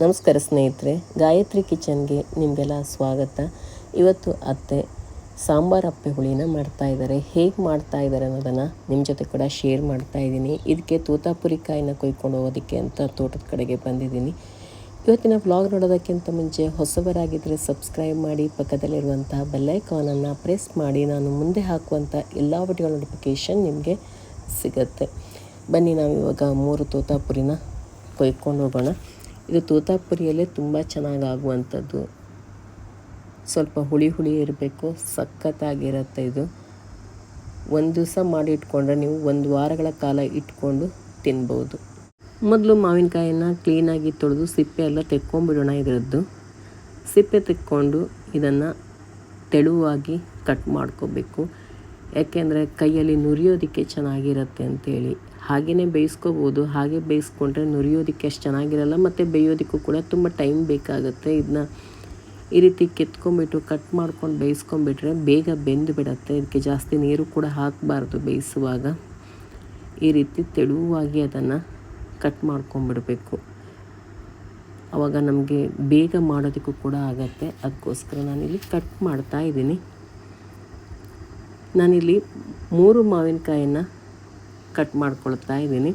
ನಮಸ್ಕಾರ ಸ್ನೇಹಿತರೆ, ಗಾಯತ್ರಿ ಕಿಚನ್ಗೆ ನಿಮಗೆಲ್ಲ ಸ್ವಾಗತ. ಇವತ್ತು ಅತ್ತೆ ಸಾಂಬಾರು ಅಪ್ಪೆ ಹುಳಿನ ಮಾಡ್ತಾ ಇದ್ದಾರೆ. ಹೇಗೆ ಮಾಡ್ತಾ ಇದ್ದಾರೆ ಅನ್ನೋದನ್ನು ನಿಮ್ಮ ಜೊತೆ ಕೂಡ ಶೇರ್ ಮಾಡ್ತಾ ಇದ್ದೀನಿ. ಇದಕ್ಕೆ ತೂತಾಪುರಿ ಕಾಯಿನ ಕೊಯ್ಕೊಂಡು ಹೋಗೋದಕ್ಕೆ ಅಂತ ತೋಟದ ಕಡೆಗೆ ಬಂದಿದ್ದೀನಿ. ಇವತ್ತಿನ ವ್ಲಾಗ್ ನೋಡೋದಕ್ಕಿಂತ ಮುಂಚೆ ಹೊಸಬರಾಗಿದ್ದರೆ ಸಬ್ಸ್ಕ್ರೈಬ್ ಮಾಡಿ, ಪಕ್ಕದಲ್ಲಿರುವಂತಹ ಬೆಲ್ಲೈಕಾನನ್ನು ಪ್ರೆಸ್ ಮಾಡಿ. ನಾನು ಮುಂದೆ ಹಾಕುವಂಥ ಎಲ್ಲ ವಿಡಿಯೋ ನೋಟಿಫಿಕೇಶನ್ ನಿಮಗೆ ಸಿಗುತ್ತೆ. ಬನ್ನಿ ನಾವು ಇವಾಗ ಮೂರು ತೋತಾಪುರಿನ ಕೊಯ್ಕೊಂಡು ಹೋಗೋಣ. ಇದು ತೋತಾಪುರಿಯಲ್ಲೇ ತುಂಬ ಚೆನ್ನಾಗಿ ಆಗುವಂಥದ್ದು ಸ್ವಲ್ಪ ಹುಳಿ ಹುಳಿ ಇರಬೇಕು, ಸಖತ್ತಾಗಿರುತ್ತೆ ಇದು. ಒಂದು ದಿವಸ ಮಾಡಿ ಇಟ್ಕೊಂಡ್ರೆ ನೀವು ಒಂದು ವಾರಗಳ ಕಾಲ ಇಟ್ಕೊಂಡು ತಿನ್ಬೋದು. ಮೊದಲು ಮಾವಿನಕಾಯಿನ ಕ್ಲೀನಾಗಿ ತೊಳೆದು ಸಿಪ್ಪೆ ಎಲ್ಲ ತೆಕ್ಕೊಂಬಿಡೋಣ ಇದರದ್ದು. ಸಿಪ್ಪೆ ತೆಕ್ಕೊಂಡು ಇದನ್ನು ತೆಳುವಾಗಿ ಕಟ್ ಮಾಡ್ಕೋಬೇಕು. ಯಾಕೆಂದರೆ ಕೈಯಲ್ಲಿ ನುರಿಯೋದಕ್ಕೆ ಚೆನ್ನಾಗಿರುತ್ತೆ ಅಂತೇಳಿ. ಹಾಗೆಯೇ ಬೇಯಿಸ್ಕೋಬೋದು, ಹಾಗೆ ಬೇಯಿಸ್ಕೊಂಡ್ರೆ ನುರಿಯೋದಕ್ಕೆ ಅಷ್ಟು ಚೆನ್ನಾಗಿರಲ್ಲ, ಮತ್ತು ಬೇಯೋದಕ್ಕೂ ಕೂಡ ತುಂಬ ಟೈಮ್ ಬೇಕಾಗುತ್ತೆ. ಇದನ್ನ ಈ ರೀತಿ ಕೆತ್ಕೊಂಡ್ಬಿಟ್ಟು, ಕಟ್ ಮಾಡ್ಕೊಂಡು ಬೇಯಿಸ್ಕೊಂಡ್ಬಿಟ್ರೆ ಬೇಗ ಬೆಂದು ಬಿಡುತ್ತೆ ಇದಕ್ಕೆ ಜಾಸ್ತಿ ನೀರು ಕೂಡ ಹಾಕಬಾರ್ದು ಬೇಯಿಸುವಾಗ. ಈ ರೀತಿ ತೆಳುವಾಗಿ ಅದನ್ನು ಕಟ್ ಮಾಡ್ಕೊಂಬಿಡಬೇಕು ಆವಾಗ ನಮಗೆ ಬೇಗ ಮಾಡೋದಕ್ಕೂ ಕೂಡ ಆಗತ್ತೆ. ಅದಕ್ಕೋಸ್ಕರ ನಾನಿಲ್ಲಿ ಕಟ್ ಮಾಡ್ತಾ ಇದ್ದೀನಿ. ನಾನಿಲ್ಲಿ ಮೂರು ಮಾವಿನಕಾಯನ್ನು ಕಟ್ ಮಾಡ್ಕೊಳ್ತಾ ಇದ್ದೀನಿ.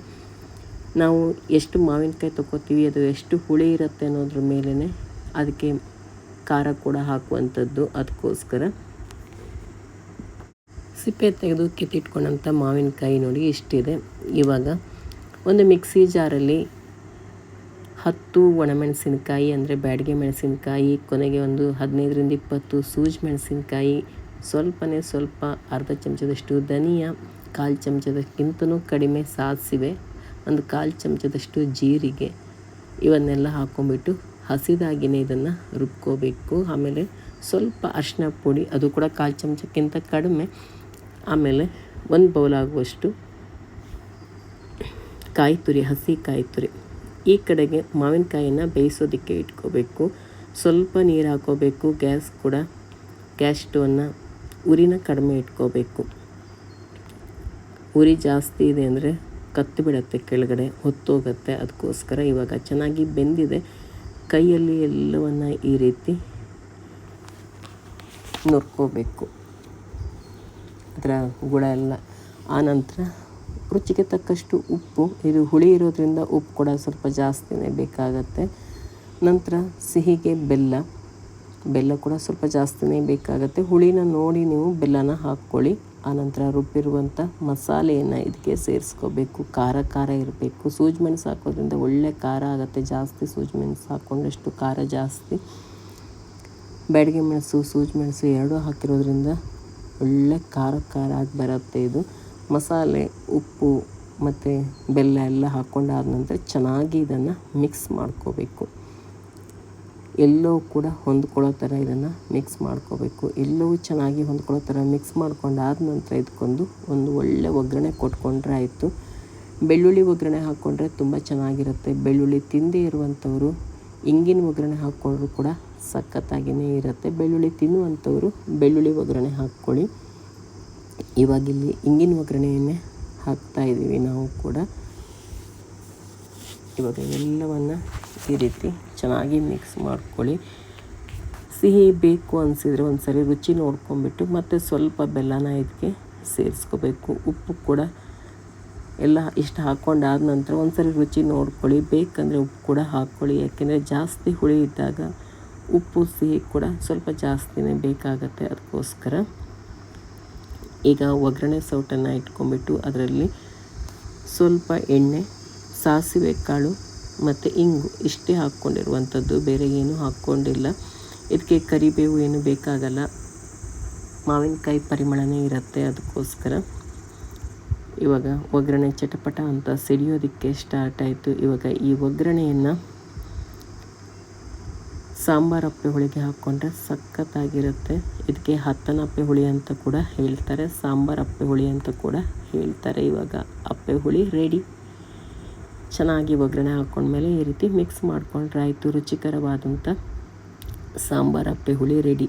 ನಾವು ಎಷ್ಟು ಮಾವಿನಕಾಯಿ ತೊಗೋತೀವಿ ಅದು ಎಷ್ಟು ಹುಳಿ ಇರುತ್ತೆ ಅನ್ನೋದ್ರ ಮೇಲೇ ಅದಕ್ಕೆ ಖಾರ ಕೂಡ ಹಾಕುವಂಥದ್ದು ಅದಕ್ಕೋಸ್ಕರ. ಸಿಪ್ಪೆ ತೆಗೆದು ಕಿತ್ತಿಟ್ಕೊಂಡಂಥ ಮಾವಿನಕಾಯಿ ನೋಡಿ ಇಷ್ಟಿದೆ. ಇವಾಗ ಒಂದು ಮಿಕ್ಸಿ ಜಾರಲ್ಲಿ ಹತ್ತು ಒಣಮೆಣಸಿನಕಾಯಿ ಅಂದರೆ ಬ್ಯಾಡಿಗೆ ಮೆಣಸಿನಕಾಯಿ, ಕೊನೆಗೆ ಒಂದು ಹದಿನೈದರಿಂದ ಇಪ್ಪತ್ತು ಸೂಜಿ ಮೆಣಸಿನಕಾಯಿ, ಸ್ವಲ್ಪನೇ ಸ್ವಲ್ಪ ಅರ್ಧ ಚಮಚದಷ್ಟು ಧನಿಯಾ ಕಾಲು ಚಮಚದಕ್ಕಿಂತಲೂ ಕಡಿಮೆ ಸಾಸಿವೆ, ಒಂದು ಕಾಲು ಚಮಚದಷ್ಟು ಜೀರಿಗೆ, ಇವನ್ನೆಲ್ಲ ಹಾಕ್ಕೊಂಬಿಟ್ಟು ಹಸಿದಾಗಿನೇ ಇದನ್ನು ರುಬ್ಕೋಬೇಕು. ಆಮೇಲೆ ಸ್ವಲ್ಪ ಅರಿಶಿನ ಪುಡಿ, ಅದು ಕೂಡ ಕಾಲು ಚಮಚಕ್ಕಿಂತ ಕಡಿಮೆ. ಆಮೇಲೆ ಒಂದು ಬೌಲ್ ಆಗುವಷ್ಟು ಕಾಯಿ ತುರಿ, ಹಸಿ ಕಾಯಿ ತುರಿ. ಈ ಕಡೆಗೆ ಮಾವಿನಕಾಯಿನ ಬೇಯಿಸೋದಕ್ಕೆ ಇಟ್ಕೋಬೇಕು. ಸ್ವಲ್ಪ ನೀರು ಹಾಕೋಬೇಕು, ಗ್ಯಾಸ್ ಕೂಡ, ಗ್ಯಾಸ್ ಸ್ಟವನ್ನು ಉರಿನ ಕಡಿಮೆ ಇಟ್ಕೋಬೇಕು. ಉರಿ ಜಾಸ್ತಿ ಇದೆ ಅಂದರೆ ಕತ್ತು ಬಿಡತ್ತೆ, ಕೆಳಗಡೆ ಹೊತ್ತೋಗುತ್ತೆ. ಅದಕ್ಕೋಸ್ಕರ ಇವಾಗ ಚೆನ್ನಾಗಿ ಬೆಂದಿದೆ. ಕೈಯಲ್ಲಿ ಎಲ್ಲವನ್ನು ಈ ರೀತಿ ನುರ್ಕೋಬೇಕು. ಅದರ ಗುಣ ಎಲ್ಲ ಆನಂತರ ರುಚಿಗೆ ತಕ್ಕಷ್ಟು ಉಪ್ಪು. ಇದು ಹುಳಿ ಇರೋದ್ರಿಂದ ಉಪ್ಪು ಕೂಡ ಸ್ವಲ್ಪ ಜಾಸ್ತಿನೇ ಬೇಕಾಗತ್ತೆ. ನಂತರ ಸಿಹಿಗೆ ಬೆಲ್ಲ. ಬೆಲ್ಲ ಕೂಡ ಸ್ವಲ್ಪ ಜಾಸ್ತಿನೇ ಬೇಕಾಗುತ್ತೆ. ಹುಳಿನ ನೋಡಿ ನೀವು ಬೆಲ್ಲನ ಹಾಕ್ಕೊಳ್ಳಿ. ಆನಂತರ ರುಬ್ಬಿರುವಂಥ ಮಸಾಲೆಯನ್ನು ಇದಕ್ಕೆ ಸೇರಿಸ್ಕೋಬೇಕು. ಖಾರ ಖಾರ ಇರಬೇಕು. ಸೂಜಿ ಮೆಣಸು ಹಾಕೋದ್ರಿಂದ ಒಳ್ಳೆ ಖಾರ ಆಗುತ್ತೆ. ಜಾಸ್ತಿ ಸೂಜಿ ಮೆಣಸು ಹಾಕ್ಕೊಂಡಷ್ಟು ಖಾರ ಜಾಸ್ತಿ. ಬ್ಯಾಡಿಗೆ ಮೆಣಸು, ಸೂಜಿ ಮೆಣಸು ಎರಡೂ ಹಾಕಿರೋದ್ರಿಂದ ಒಳ್ಳೆ ಖಾರ ಖಾರ ಆಗಿ ಬರುತ್ತೆ ಇದು. ಮಸಾಲೆ, ಉಪ್ಪು ಮತ್ತು ಬೆಲ್ಲ ಎಲ್ಲ ಹಾಕ್ಕೊಂಡಾದ ನಂತರ ಚೆನ್ನಾಗಿ ಇದನ್ನು ಮಿಕ್ಸ್ ಮಾಡ್ಕೋಬೇಕು. ಎಲ್ಲವೂ ಕೂಡ ಹೊಂದ್ಕೊಳ್ಳೋ ಥರ ಇದನ್ನು ಮಿಕ್ಸ್ ಮಾಡ್ಕೋಬೇಕು. ಎಲ್ಲವೂ ಚೆನ್ನಾಗಿ ಹೊಂದ್ಕೊಳ್ಳೋ ಥರ ಮಿಕ್ಸ್ ಮಾಡ್ಕೊಂಡಾದ ನಂತರ ಇದ್ಕೊಂಡು ಒಂದು ಒಳ್ಳೆ ಒಗ್ಗರಣೆ ಕೊಟ್ಕೊಂಡ್ರೆ ಆಯಿತು. ಬೆಳ್ಳುಳ್ಳಿ ಒಗ್ಗರಣೆ ಹಾಕ್ಕೊಂಡ್ರೆ ತುಂಬ ಚೆನ್ನಾಗಿರುತ್ತೆ. ಬೆಳ್ಳುಳ್ಳಿ ತಿಂದೇ ಇರುವಂಥವರು, ಇಂಗಿನ ಒಗ್ಗರಣೆ ಹಾಕ್ಕೊಂಡ್ರು ಕೂಡ ಸಖತ್ತಾಗಿಯೇ ಇರುತ್ತೆ. ಬೆಳ್ಳುಳ್ಳಿ ತಿನ್ನುವಂಥವರು ಬೆಳ್ಳುಳ್ಳಿ ಒಗ್ಗರಣೆ ಹಾಕ್ಕೊಳ್ಳಿ. ಇವಾಗಿಲ್ಲಿ ಇಂಗಿನ ಒಗ್ಗರಣೆಯನ್ನೇ ಹಾಕ್ತಾಯಿದ್ದೀವಿ ನಾವು ಕೂಡ. ಇವಾಗ ಎಲ್ಲವನ್ನು ಈ ರೀತಿ ಚೆನ್ನಾಗಿ ಮಿಕ್ಸ್ ಮಾಡ್ಕೊಳ್ಳಿ. ಸಿಹಿ ಬೇಕು ಅನಿಸಿದರೆ ಒಂದು ಸರಿ ರುಚಿ ನೋಡ್ಕೊಂಬಿಟ್ಟು ಮತ್ತು ಸ್ವಲ್ಪ ಬೆಲ್ಲನ ಇದಕ್ಕೆ ಸೇರಿಸ್ಕೋಬೇಕು. ಉಪ್ಪು ಕೂಡ ಎಲ್ಲ ಇಷ್ಟು ಹಾಕ್ಕೊಂಡಾದ ನಂತರ ಒಂದು ಸರಿ ರುಚಿ ನೋಡ್ಕೊಳ್ಳಿ. ಬೇಕಂದರೆ ಉಪ್ಪು ಕೂಡ ಹಾಕ್ಕೊಳ್ಳಿ ಯಾಕೆಂದರೆ ಜಾಸ್ತಿ ಹುಳಿ ಇದ್ದಾಗ ಉಪ್ಪು, ಸಿಹಿ ಕೂಡ ಸ್ವಲ್ಪ ಜಾಸ್ತಿನೇ ಬೇಕಾಗತ್ತೆ. ಅದಕ್ಕೋಸ್ಕರ ಈಗ ಒಗ್ಗರಣೆ ಸೌಟನ್ನು ಇಟ್ಕೊಂಬಿಟ್ಟು ಅದರಲ್ಲಿ ಸ್ವಲ್ಪ ಎಣ್ಣೆ, ಸಾಸಿವೆ ಕಾಳು ಮತ್ತು ಇಂಗು ಇಷ್ಟೇ ಹಾಕ್ಕೊಂಡಿರುವಂಥದ್ದು, ಬೇರೆ ಏನೂ ಹಾಕ್ಕೊಂಡಿಲ್ಲ. ಇದಕ್ಕೆ ಕರಿಬೇವು ಏನು ಬೇಕಾಗಲ್ಲ. ಮಾವಿನಕಾಯಿ ಪರಿಮಳನೇ ಇರುತ್ತೆ ಅದಕ್ಕೋಸ್ಕರ. ಇವಾಗ ಒಗ್ಗರಣೆ ಚಟಪಟ ಅಂತ ಸಿಡಿಯೋದಕ್ಕೆ ಸ್ಟಾರ್ಟ್ ಆಯಿತು. ಇವಾಗ ಈ ಒಗ್ಗರಣೆಯನ್ನು ಸಾಂಬಾರು ಅಪ್ಪೆ ಹುಳಿಗೆ ಹಾಕ್ಕೊಂಡ್ರೆ ಸಖತ್ತಾಗಿರುತ್ತೆ. ಇದಕ್ಕೆ ಹತ್ತನ ಅಪ್ಪೆ ಹುಳಿ ಅಂತ ಕೂಡ ಹೇಳ್ತಾರೆ. ಸಾಂಬಾರು ಅಪ್ಪೆ ಹುಳಿ ಅಂತ ಕೂಡ ಹೇಳ್ತಾರೆ ಇವಾಗ. ಅಪ್ಪೆ ಹುಳಿ ರೆಡಿ ಚೆನ್ನಾಗಿ ಒಗ್ಗರಣೆ ಹಾಕ್ಕೊಂಡ್ಮೇಲೆ ಈ ರೀತಿ ಮಿಕ್ಸ್ ಮಾಡ್ಕೊಂಡ್ರೆ ಆಯಿತು ರುಚಿಕರವಾದಂಥ ಸಾಂಬಾರು ಅಪ್ಪೆ ಹುಳಿ ರೆಡಿ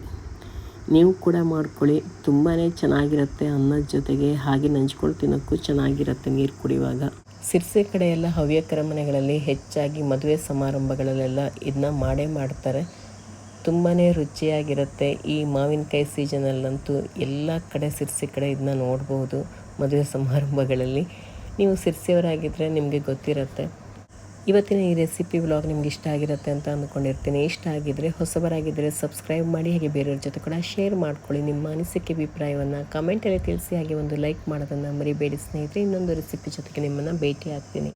ನೀವು ಕೂಡ ಮಾಡ್ಕೊಳ್ಳಿ ತುಂಬಾ ಚೆನ್ನಾಗಿರುತ್ತೆ ಅನ್ನದ ಜೊತೆಗೆ ಹಾಗೆ ನಂಚ್ಕೊಂಡು ತಿನ್ನೋಕ್ಕೂ ಚೆನ್ನಾಗಿರುತ್ತೆ ನೀರು ಕುಡಿಯುವಾಗ. ಸಿರ್ಸೆ ಕಡೆಯೆಲ್ಲ ಹವ್ಯಕರ ಮನೆಗಳಲ್ಲಿ ಹೆಚ್ಚಾಗಿ ಮದುವೆ ಸಮಾರಂಭಗಳಲ್ಲೆಲ್ಲ ಇದನ್ನ ಮಾಡೇ ಮಾಡ್ತಾರೆ. ತುಂಬಾ ರುಚಿಯಾಗಿರುತ್ತೆ ಈ ಮಾವಿನಕಾಯಿ ಸೀಸನಲ್ಲಂತೂ ಎಲ್ಲ ಕಡೆ ಸಿರ್ಸಿ ಕಡೆ ಇದನ್ನ ನೋಡ್ಬೋದು ಮದುವೆ ಸಮಾರಂಭಗಳಲ್ಲಿ. ನೀವು ಸಿರ್ಸಿಯವರಾಗಿದ್ದರೆ ನಿಮಗೆ ಗೊತ್ತಿರುತ್ತೆ. ಇವತ್ತಿನ ಈ ರೆಸಿಪಿ ವ್ಲಾಗ್ ನಿಮ್ಗೆ ಇಷ್ಟ ಆಗಿರುತ್ತೆ ಅಂತ ಅಂದ್ಕೊಂಡಿರ್ತೀನಿ. ಇಷ್ಟ ಆಗಿದ್ದರೆ ಹೊಸಬರಾಗಿದ್ದರೆ ಸಬ್ಸ್ಕ್ರೈಬ್ ಮಾಡಿ, ಹಾಗೆ ಬೇರೆಯವ್ರ ಜೊತೆ ಕೂಡ ಶೇರ್ ಮಾಡ್ಕೊಳ್ಳಿ. ನಿಮ್ಮ ಅನಿಸಿಕೆ, ಅಭಿಪ್ರಾಯವನ್ನು ಕಮೆಂಟಲ್ಲಿ ತಿಳಿಸಿ, ಹಾಗೆ ಒಂದು ಲೈಕ್ ಮಾಡೋದನ್ನು ಮರಿಬೇಡಿ ಸ್ನೇಹಿತರೆ. ಇನ್ನೊಂದು ರೆಸಿಪಿ ಜೊತೆಗೆ ನಿಮ್ಮನ್ನು ಭೇಟಿ ಆಗ್ತೀನಿ